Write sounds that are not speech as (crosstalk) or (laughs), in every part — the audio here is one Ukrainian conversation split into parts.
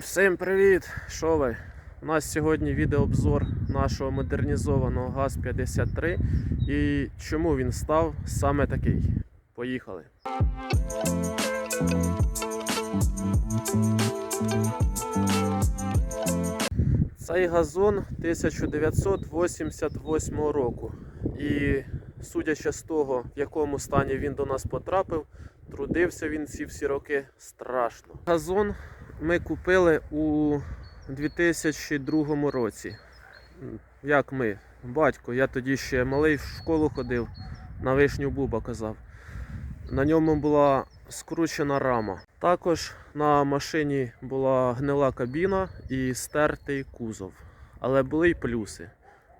Всім привіт! Що ви? У нас сьогодні відеообзор нашого модернізованого ГАЗ-53 і чому він став саме такий. Поїхали! Цей газон 1988 року. І судячи з того, в якому стані він до нас потрапив, трудився він ці всі роки страшно. Газон ми купили у 2002 році. Як ми? Батько, я тоді ще малий в школу ходив, на вишню буба казав. На ньому була скручена рама. Також на машині була гнила кабіна і стертий кузов. Але були й плюси.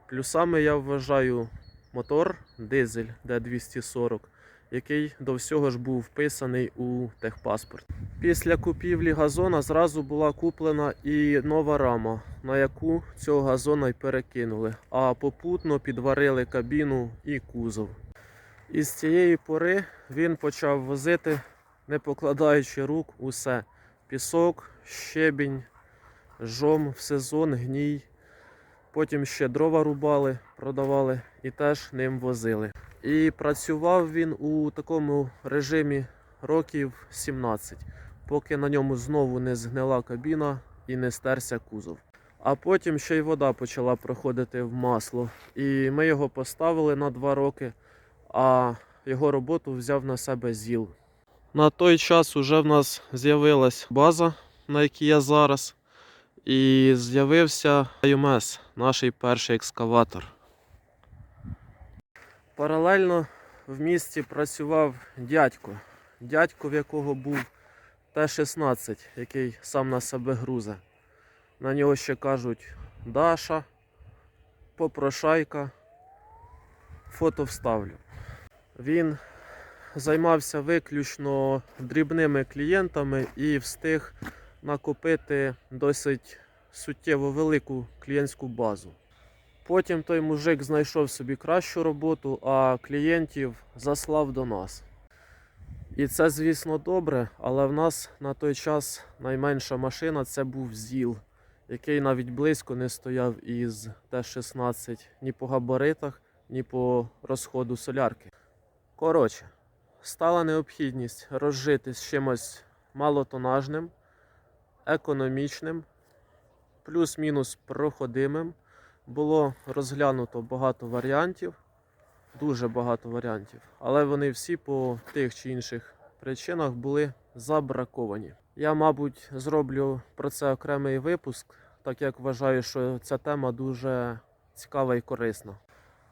Плюсами я вважаю мотор дизель D240, який до всього ж був вписаний у техпаспорт. Після купівлі газона зразу була куплена і нова рама, на яку цього газона й перекинули, а попутно підварили кабіну і кузов. І з цієї пори він почав возити, не покладаючи рук, усе: пісок, щебінь, жом в сезон, гній. Потім ще дрова рубали, продавали і теж ним возили. І працював він у такому режимі років 17, поки на ньому знову не згнила кабіна і не стерся кузов. А потім ще й вода почала проходити в масло. І ми його поставили на 2 роки, а його роботу взяв на себе ЗІЛ. На той час уже в нас з'явилась база, на якій я зараз. І з'явився ЮМС, наш перший екскаватор. Паралельно в місті працював дядько. Дядько, в якого був Т-16, який сам на себе грузе. На нього ще кажуть Даша, Попрошайка. Фото вставлю. Він займався виключно дрібними клієнтами і встиг накопити досить суттєво велику клієнтську базу. Потім той мужик знайшов собі кращу роботу, а клієнтів заслав до нас. І це, звісно, добре, але в нас на той час найменша машина це був ЗІЛ, який навіть близько не стояв із Т-16 ні по габаритах, ні по розходу солярки. Коротше, стала необхідність розжити з чимось малотонажним, економічним, плюс-мінус проходимим. Було розглянуто багато варіантів, дуже багато варіантів, але вони всі по тих чи інших причинах були забраковані. Я, мабуть, зроблю про це окремий випуск, так як вважаю, що ця тема дуже цікава і корисна.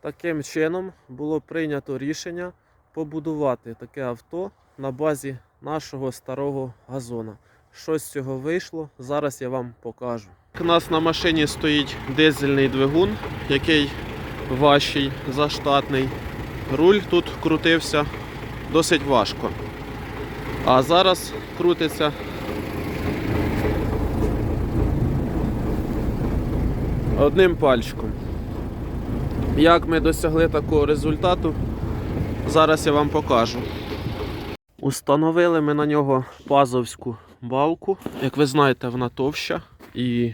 Таким чином було прийнято рішення побудувати таке авто на базі нашого старого газона. Що з цього вийшло, зараз я вам покажу. У нас на машині стоїть дизельний двигун, який важчий, заштатний. Руль тут крутився досить важко. А зараз крутиться одним пальчиком. Як ми досягли такого результату, зараз я вам покажу. Установили ми на нього пазовську балку. Як ви знаєте, вона товща і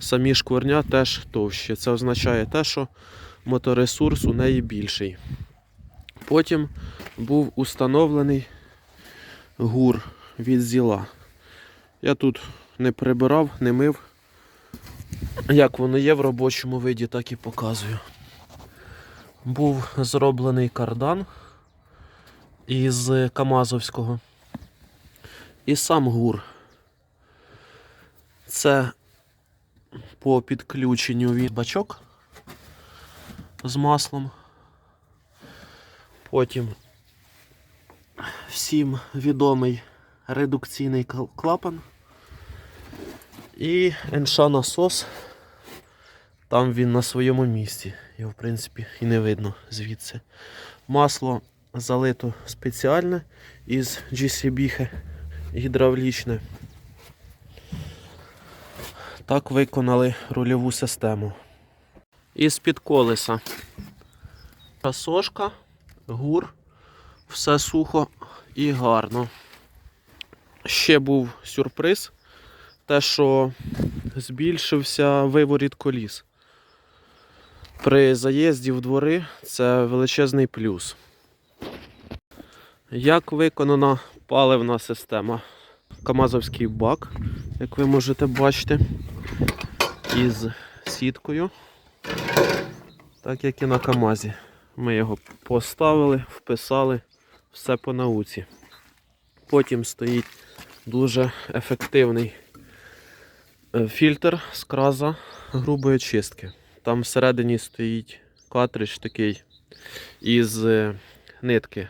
самі шкварня теж товщі. Це означає те, що моторесурс у неї більший. Потім був установлений гур від зіла. Я тут не прибирав, не мив. Як воно є в робочому виді, так і показую. Був зроблений кардан із Камазовського. І сам гур. Це по підключенню від бачок з маслом. Потім всім відомий редукційний клапан. І НШ насос. Там він на своєму місці. Його, в принципі, і не видно звідси. Масло залито спеціальне із GCB гідравлічне. Так виконали рульову систему. Із-під колеса. Сошка, гур, все сухо і гарно. Ще був сюрприз. те, що збільшився виворіт коліс. При заїзді в двори це величезний плюс. Як виконана паливна система? Камазовський бак, як ви можете бачити, із сіткою, так як і на Камазі. Ми його поставили, вписали, все по науці. Потім стоїть дуже ефективний е, фільтр з краза грубої очистки. Там всередині стоїть картридж такий із е, нитки.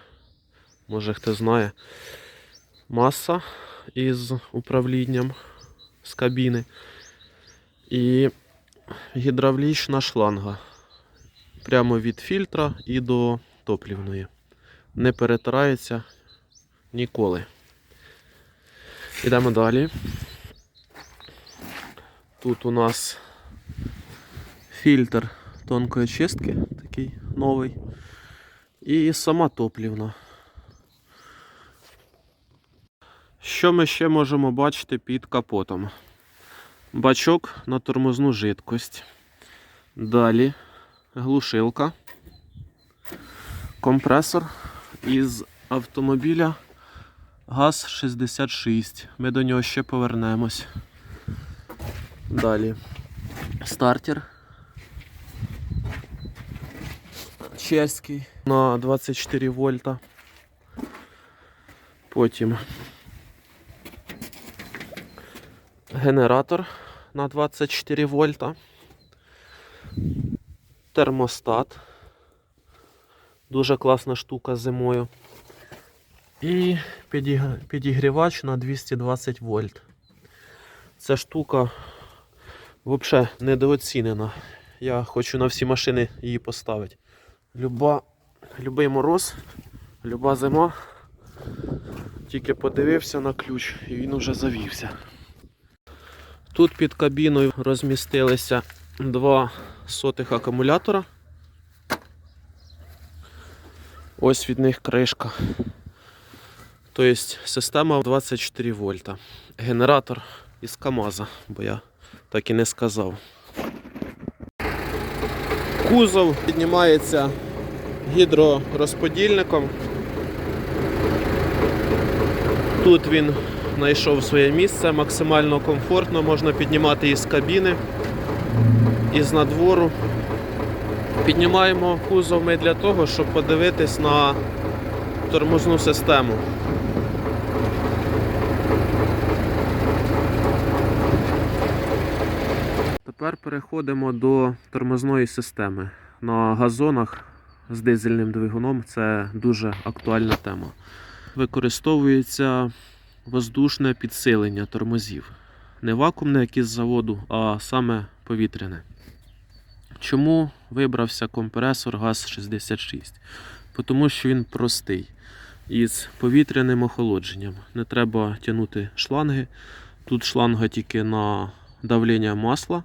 Може хто знає. Маса із управлінням з кабіни. І гідравлічна шланга. Прямо від фільтра і до топлівної. Не перетирається ніколи. Йдемо далі. Тут у нас фільтр тонкої чистки, такий новий. І сама топлівна. Що ми ще можемо бачити під капотом? Бачок на тормозну жидкость. Далі глушилка. Компресор із автомобіля ГАЗ-66. Ми до нього ще повернемось. Далі стартер. Чеський на 24 вольта. Потім генератор на 24 вольта. Термостат. Дуже класна штука зимою. І підігрівач на 220 вольт. Ця штука взагалі недооцінена. Я хочу на всі машини її поставити. Люба, любий мороз, люба зима. Тільки подивився на ключ і він уже завівся. Тут під кабіною розмістилися два сотих акумулятора. Ось від них кришка. Тобто система 24 вольта. Генератор із КАМАЗа, бо я так і не сказав. Кузов піднімається гідророзподільником. Тут він знайшов своє місце, максимально комфортно, можна піднімати із кабіни, із надвору. Піднімаємо кузов ми для того, щоб подивитись на тормозну систему. Тепер переходимо до тормозної системи. На газонах з дизельним двигуном це дуже актуальна тема. Використовується воздушне підсилення тормозів. Не вакуумне, як із заводу, а саме повітряне. Чому вибрався компресор ГАЗ-66? Тому що він простий. Із повітряним охолодженням. Не треба тягнути шланги. Тут шланга тільки на давлення масла,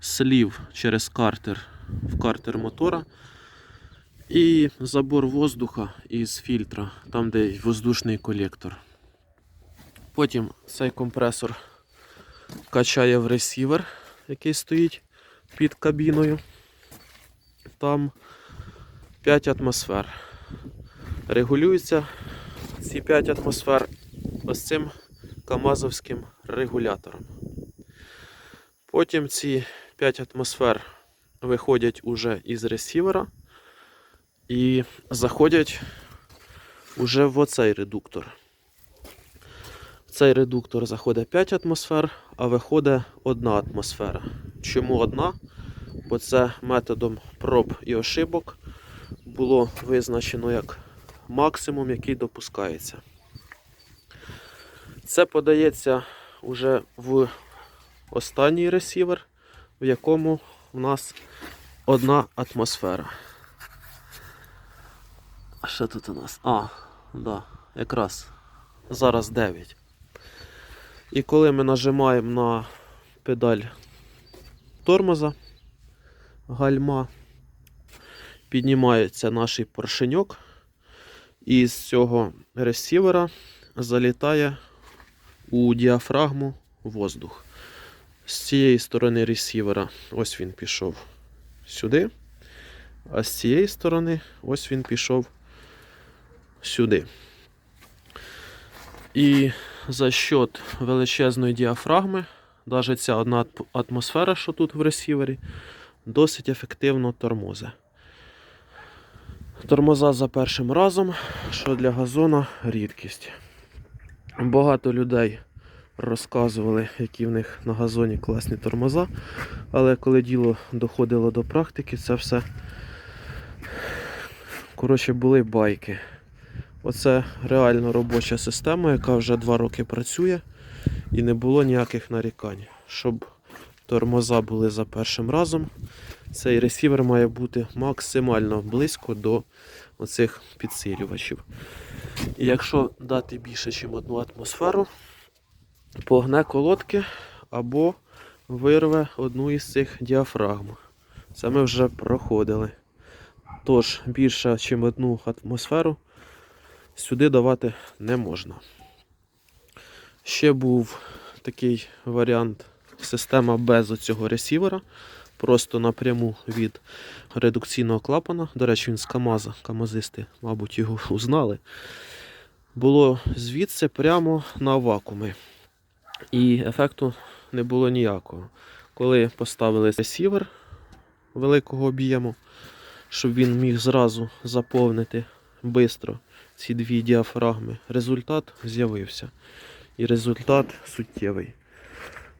слів через картер в картер мотора. І забор воздуха із фільтра, там де воздушний колектор. Потім цей компресор качає в ресівер, який стоїть під кабіною. Там 5 атмосфер. Регулюються ці 5 атмосфер ось цим камазовським регулятором. Потім ці 5 атмосфер виходять уже із ресівера і заходять уже в оцей редуктор. Цей редуктор заходить 5 атмосфер, а виходить 1 атмосфера. Чому одна? Бо це методом проб і ошибок було визначено як максимум, який допускається. Це подається вже в останній ресівер, в якому в нас одна атмосфера. А що тут у нас? А, да, якраз зараз 9. І коли ми нажимаємо на педаль тормоза, гальма, піднімається наш поршеньок, і з цього ресівера залітає у діафрагму воздух. З цієї сторони ресівера ось він пішов сюди. А з цієї сторони ось він пішов сюди. І за счет величезної діафрагми, навіть ця одна атмосфера, що тут в ресівері, досить ефективно тормозе. Тормоза за першим разом, що для газона рідкість. Багато людей розказували, які в них на газоні класні тормоза, але коли діло доходило до практики, це все коротше були байки. Оце реально робоча система, яка вже два роки працює, і не було ніяких нарікань. Щоб тормоза були за першим разом, цей ресівер має бути максимально близько до оцих підсилювачів. І якщо дати більше, ніж одну атмосферу, погне колодки або вирве одну із цих діафрагм. Це ми вже проходили. Тож більше, ніж одну атмосферу сюди давати не можна. Ще був такий варіант система без оцього ресівера. Просто напряму від редукційного клапана. До речі, він з Камаза. Камазисти, мабуть, його узнали. Було звідси прямо на вакууми. І ефекту не було ніякого. Коли поставили ресівер великого об'єму, щоб він міг зразу заповнити швидко ці дві діафрагми, результат з'явився. І результат суттєвий.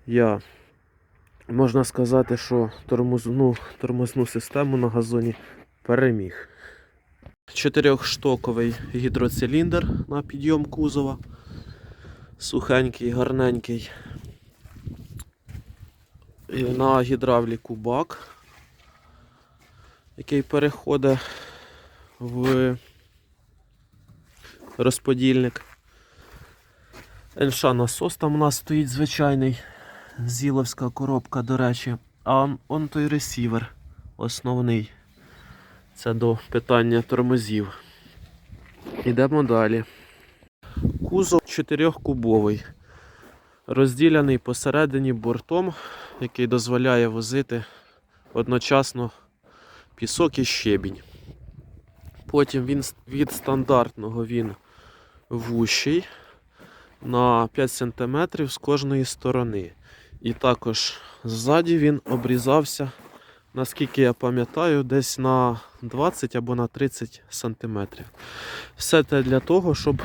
Я можна сказати, що тормозну, тормозну систему на газоні переміг. Чотирьохштоковий гідроциліндр на підйом кузова. Сухенький, гарненький. І на гідравліку бак, який переходить в розподільник. НШ насос там у нас стоїть звичайний. Зіловська коробка, до речі. А он, он той ресівер основний. Це до питання тормозів. Ідемо далі. Кузов 4-кубовий. Розділений посередині бортом, який дозволяє возити одночасно пісок і щебінь. Потім він від стандартного він вущий на 5 см з кожної сторони. І також ззаді він обрізався, наскільки я пам'ятаю, десь на 20 або на 30 см. Все те для того, щоб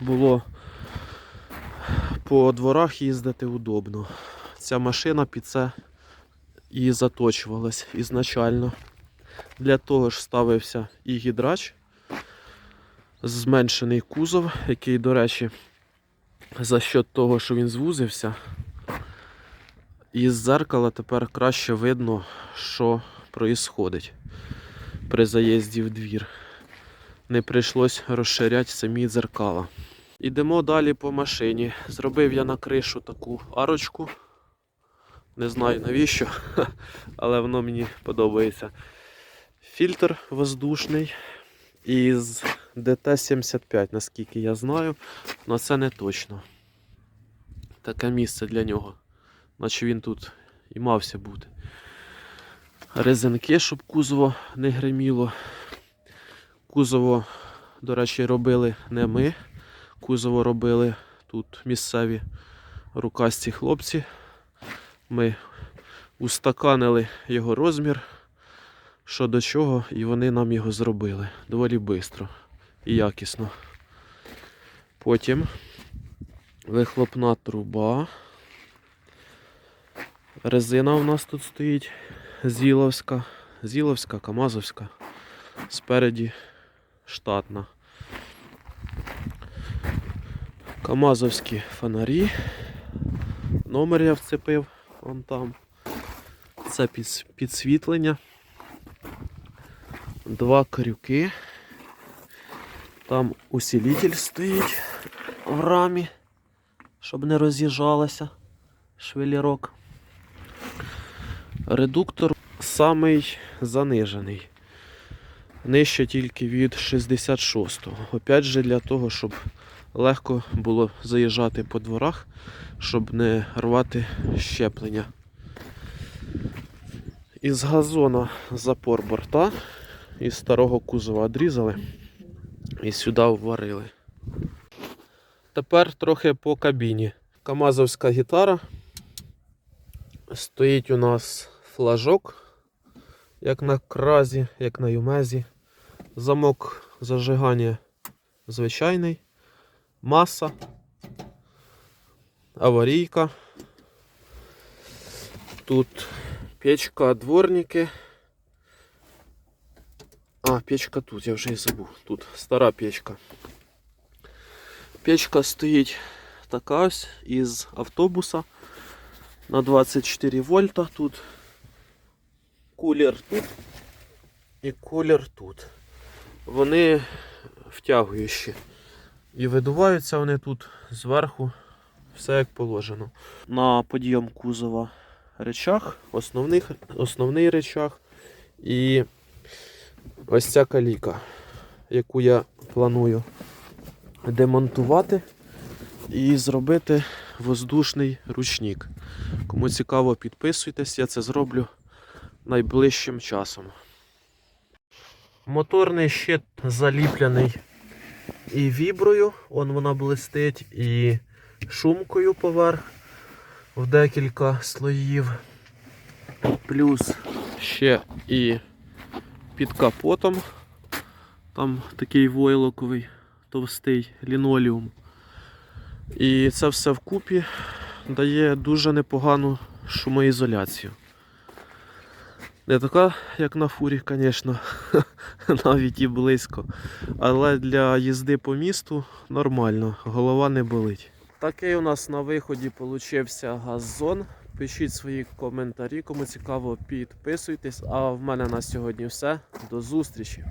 було по дворах їздити удобно. Ця машина під це і заточувалась ізначально. Для того ж ставився і гідрач, зменшений кузов, який, до речі, за счет того, що він звузився, із зеркала тепер краще видно, що проїсходить при заїзді в двір. Не прийшлось розширяти самі дзеркала. Ідемо далі по машині. Зробив я на кришу таку арочку. Не знаю навіщо, (laughs) але воно мені подобається. Фільтр воздушний із DT75, наскільки я знаю, але це не точно. Таке місце для нього. Наче він тут і мався бути. Резинки, щоб кузово не гриміло. Кузово, до речі, робили не ми. Кузово робили тут місцеві рукасті хлопці. Ми устаканили його розмір, що до чого, і вони нам його зробили доволі швидко і якісно. Потім вихлопна труба. Резина у нас тут стоїть Зіловська, Зіловська, Камазовська. Спереді штатна. Камазовські фонарі. Номер я вцепив вон там. Це підсвітлення. Два крюки. Там усилитель стоїть в рамі, щоб не роз'їжджалося швелірок. Редуктор самий занижений. Нижче тільки від 66-го. Опять же для того, щоб легко було заїжджати по дворах, щоб не рвати щеплення. Із газона запор борта, із старого кузова відрізали і сюди вварили. Тепер трохи по кабіні. Камазовська гітара. Стоїть у нас флажок, як на кразі, як на юмезі. Замок зажигання звичайний. Маса. Аварійка. Тут печка, дворники. А, печка тут, я вже і забув. Тут стара печка. Печка стоїть така ось із автобуса на 24 вольта. Тут кулер тут і кулер тут. Вони втягуючі. І видуваються вони тут зверху, все як положено. На подйом кузова речах, основних, основний речах і ось ця каліка, яку я планую демонтувати і зробити воздушний ручник. Кому цікаво, підписуйтесь, я це зроблю найближчим часом. Моторний щит заліплений і віброю, он вона блистить, і шумкою поверх в декілька слоїв. Плюс ще і під капотом. Там такий войлоковий товстий лінолеум. І це все вкупі дає дуже непогану шумоізоляцію. Не така, як на фурі, звісно, (laughs) навіть і близько. Але для їзди по місту нормально, голова не болить. Такий у нас на виході получився газон. Пишіть свої коментарі, кому цікаво, підписуйтесь. А в мене на сьогодні все. До зустрічі!